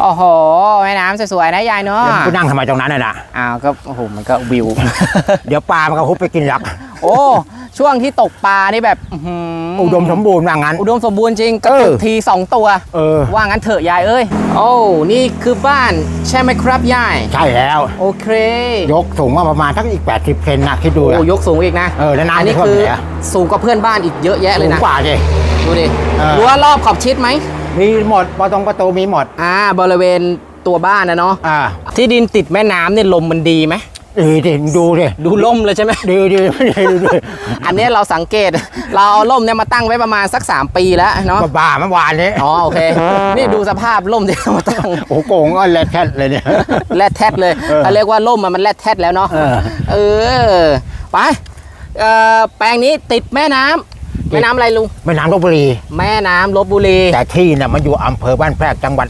โอ้โหแม่น้ำสวยๆนะยายเนาะเดี๋ยวกูนั่งทำไมตรงนั้นน่ะนะอ้าวก็โอ้โหมันก็วิว เดี๋ยวปลามันก็ฮุบไปกินหลัก โอ้ช่วงที่ตกปลานี่แบบอื้อหืออุดมสมบูรณ์ว่างั้น อุดมสมบูรณ์จริงกระตุกเออ ทีสองตัว เออ ว่างั้นเถอะยายเอ้ย โอ้ นี่คือบ้านใช่ไหมครับยาย ใช่แล้ว โอเคยกสูงว่าประมาณสักอีก 80เซนนะคิดดูโอ้นะ ยกสูงอีกนะเออแล้วน้ำอันนี้ไม่ท่วมคือเลยอะ สูงกว่าเพื่อนบ้านอีกเยอะแยะเลยสูนะงกว่าดิดูดิเออ รั้วรอบขอบชิดไหม มีหมดประตงประตูมีหมด อ่า บริเวณตัวบ้านนะเนาะอ่าที่ดินติดแม่น้ำเนี่ยลมมันดีไหมดีดิดูดิดูล่มเลยใช่ไหมดีดีดีดูดิอันเนี้ยเราสังเกต เราเอาล่มเนี่ยมาตั้งไว้ประมาณสัก 3 ปีแล้วเนาะบ้าๆเมื่อวานนี้อ๋อโอเค นี่ดูสภาพล่มที่เอามาตั้งโอ้โหโกงก็แลดแค่เลยเนี่ยแรดแทดเลยเออเขาเรียกว่าล่มมันมันแรดแทดแล้วเนาะเออเออไปเอ่อแปลงนี้ติดแม่น้ำ แม่น้ำอะไรลุงแม่น้ำลบบุรี แม่น้ำลบบุรี แต่ที่น่ะมันอยู่อำเภอบ้านแพรกจังหวัด